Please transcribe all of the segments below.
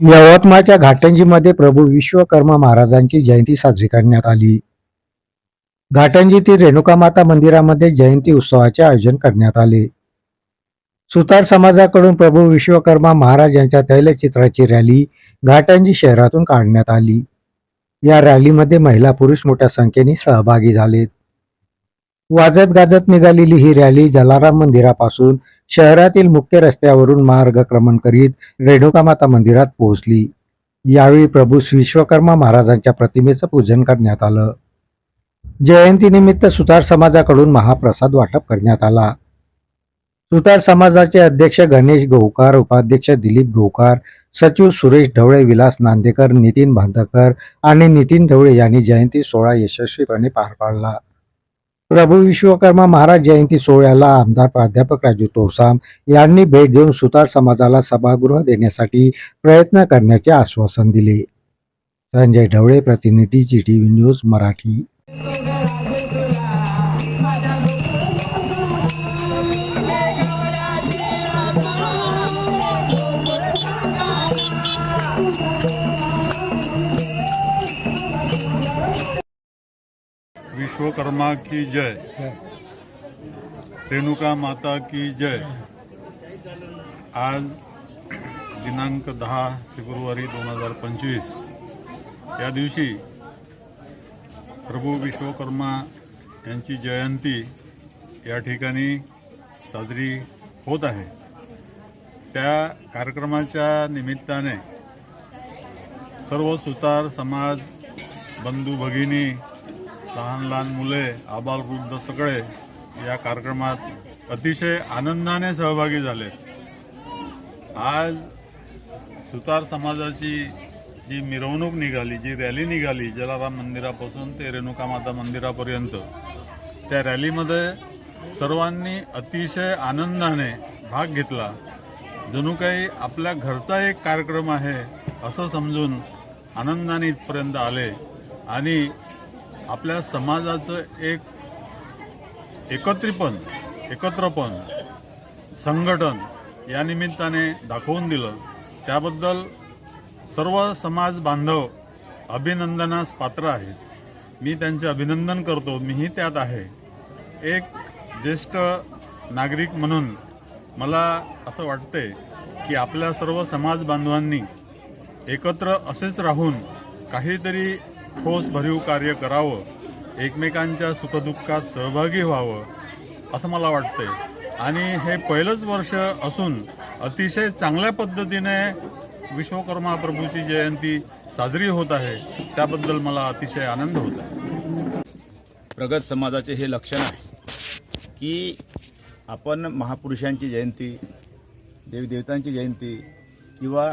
यवतमाळच्या घाटंजीमध्ये प्रभू विश्वकर्मा महाराजांची जयंती साजरी करण्यात आली. घाटंजीतील रेणुकामाता मंदिरामध्ये जयंती उत्सवाचे आयोजन करण्यात आले. सुतार समाजाकडून प्रभू विश्वकर्मा महाराज यांच्या तैलचित्राची रॅली घाटंजी शहरातून काढण्यात आली. या रॅलीमध्ये महिला पुरुष मोठ्या संख्येने सहभागी झालेत. वाजत गाजत निघालेली ही रॅली जलाराम मंदिरापासून शहरातील मुख्य रस्त्यावरून मार्गक्रमण करीत रेणुकामाता मंदिरात पोहोचली. यावेळी प्रभू विश्वकर्मा महाराजांच्या प्रतिमेचं पूजन करण्यात आलं. जयंतीनिमित्त सुतार समाजाकडून महाप्रसाद वाटप करण्यात आला. सुतार समाजाचे अध्यक्ष गणेश गोवकार उपाध्यक्ष दिलीप गोवकार सचिव सुरेश ढवळे विलास नांदेकर नितीन भांदकर आणि नितीन ढवळे यांनी जयंती सोहळा यशस्वीपणे पार पाडला. प्रभू विश्वकर्मा महाराज जयंती सोहळ्याला आमदार प्राध्यापक राजू तोरसाम यांनी भेट देऊन सुतार समाजाला सभागृह देण्यासाठी प्रयत्न करण्याचे आश्वासन दिले. संजय ढवळे प्रतिनिधी G T V news Marathi. Vishwakarma की जय। रेणुका माता की जय। आज दिनांक दहा फेब्रुवारी दोन हजार पंचवीस. या दिवशी प्रभू विश्वकर्मा यांची जयंती या ठिकाणी साजरी होत आहे. त्या कार्यक्रमाच्या निमित्ताने सर्व सुतार समाज बंधू भगिनी लहान लहान मुले आबालवृद्ध सगळे या कार्यक्रमात अतिशय आनंदाने सहभागी झाले. आज सुतार समाजाची जी मिरवणूक निघाली जी रॅली निघाली जलाराम मंदिरापासून ते रेणुका माता मंदिरापर्यंत त्या रॅलीमध्ये सर्वांनी अतिशय आनंदाने भाग घेतला. जणू काही आपल्या घरचा एक कार्यक्रम आहे असं समजून आनंदाने इथपर्यंत आले आणि आपल्या समाजाचं एक एकत्रीपण एकत्रपण संघटन या निमित्ताने दाखवून दिलं. त्याबद्दल सर्व समाज बांधव अभिनंदनास पात्र आहेत. मी त्यांचे अभिनंदन करतो. मीही त्यात आहे. एक ज्येष्ठ नागरिक म्हणून मला असं वाटते की आपल्या सर्व समाज बांधवांनी एकत्र असेच राहून काहीतरी ठोस भरीव कार्य करावं एकमेकांच्या सुखदुःखात सहभागी व्हावं असं मला वाटतंय. आणि हे पहिलंच वर्ष असून अतिशय चांगल्या पद्धतीने विश्वकर्मा प्रभूची जयंती साजरी होत आहे त्याबद्दल मला अतिशय आनंद होत आहे. प्रगत समाजाचे हे लक्षण आहे की आपण महापुरुषांची जयंती देवदेवतांची जयंती किंवा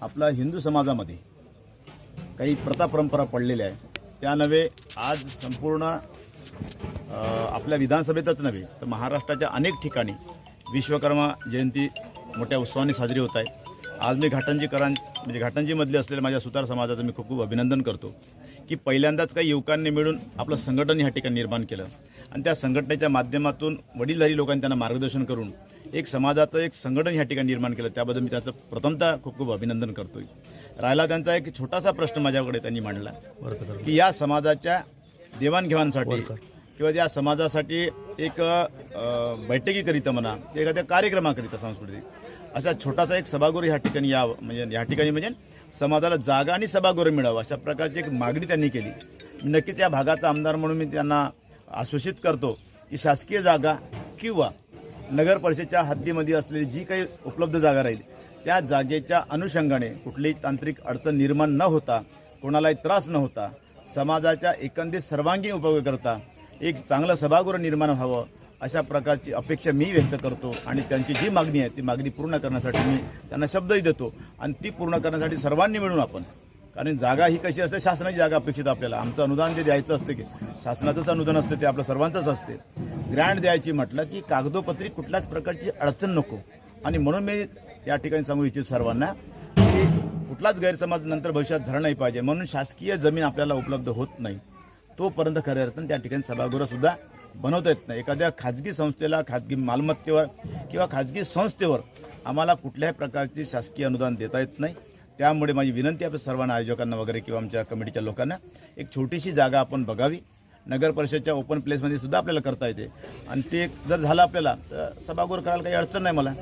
आपला हिंदू समाजामध्ये काही प्रथा परंपरा पडलेल्या आहे त्या नव्हे आज संपूर्ण आपल्या विधानसभेतच नव्हे तर महाराष्ट्राच्या अनेक ठिकाणी विश्वकर्मा जयंती मोठ्या उत्सवाने साजरी होत आहे. आज मी घाटंजीकरां म्हणजे घाटंजीमधले असलेल्या माझ्या सुतार समाजाचं मी खूप खूप अभिनंदन करतो की पहिल्यांदाच काही युवकांनी मिळून आपलं संघटन ह्या ठिकाणी निर्माण केलं. आणि त्या संघटनेच्या माध्यमातून वडीलधारी लोकांनी त्यांना मार्गदर्शन करून एक समाजाचं एक संघटन या ठिकाणी निर्माण केलं. त्याबद्दल मी त्याचं प्रथमतः खूप खूप अभिनंदन करतोय. राहिला त्यांचा एक छोटासा प्रश्न माझ्याकडे त्यांनी मांडला. की या समाजाच्या देवाणघेवाणसाठी किंवा या समाजासाठी एक बैठकीकरिता म्हणा एखाद्या कार्यक्रमाकरिता सांस्कृतिक असा छोटासा एक सभागृह या ठिकाणी या म्हणजे या ठिकाणी म्हणजे समाजाला जागा आणि सभागृह मिळावं अशा प्रकारची एक मागणी त्यांनी केली. नक्कीच या भागाचा आमदार म्हणून मी त्यांना आश्वासित करतो की शासकीय जागा किंवा नगर परिषदेच्या हद्दीमध्ये असलेली जी काही उपलब्ध जागा राहील त्या जागेच्या अनुषंगाने कुठलीही तांत्रिक अडचण निर्माण न होता कोणालाही त्रास न होता समाजाच्या एकंदरीत सर्वांगीण उपयोगाकरता एक चांगलं सभागृह निर्माण व्हावं अशा प्रकारची अपेक्षा मी व्यक्त करतो आणि त्यांची जी मागणी आहे ती मागणी पूर्ण करण्यासाठी मी त्यांना शब्दही देतो आणि ती पूर्ण करण्यासाठी सर्वांनी मिळून आपण कारण जागा ही कशी असते शासनाची जागा अपेक्षित आपल्याला. आमचं अनुदान जे द्यायचं असते की शासनाचंच अनुदान असते ते आपलं सर्वांचंच असते. ग्रँड द्यायची म्हटलं की कागदोपत्री कुठल्याच प्रकारची अडचण नको. आणि म्हणून मी या ठिकाणी सांगू इच्छितो सर्वांना की कुठलाच गैरसमज नंतर भविष्यात झाला नाही पाहिजे. म्हणून शासकीय जमीन आपल्याला उपलब्ध होत नाही. तोपर्यंत खऱ्या अर्थानं त्या ठिकाणी सभागृहसुद्धा बनवता येत नाही. एखाद्या खाजगी संस्थेला खाजगी मालमत्तेवर किंवा खाजगी संस्थेवर आम्हाला कुठल्याही प्रकारची शासकीय अनुदान देता येत नाही. त्यामुळे माझी विनंती आपल्या सर्वांना आयोजकांना वगैरे किंवा आमच्या कमिटीच्या लोकांना एक छोटीशी जागा आपण बघावी. नगर परिषदच्या ओपन प्लेसमध्ये सुद्धा आपल्याला करता येते. आणि ते जर झालं आपल्याला तर सभागृह करायला काही अडचण नाही मला.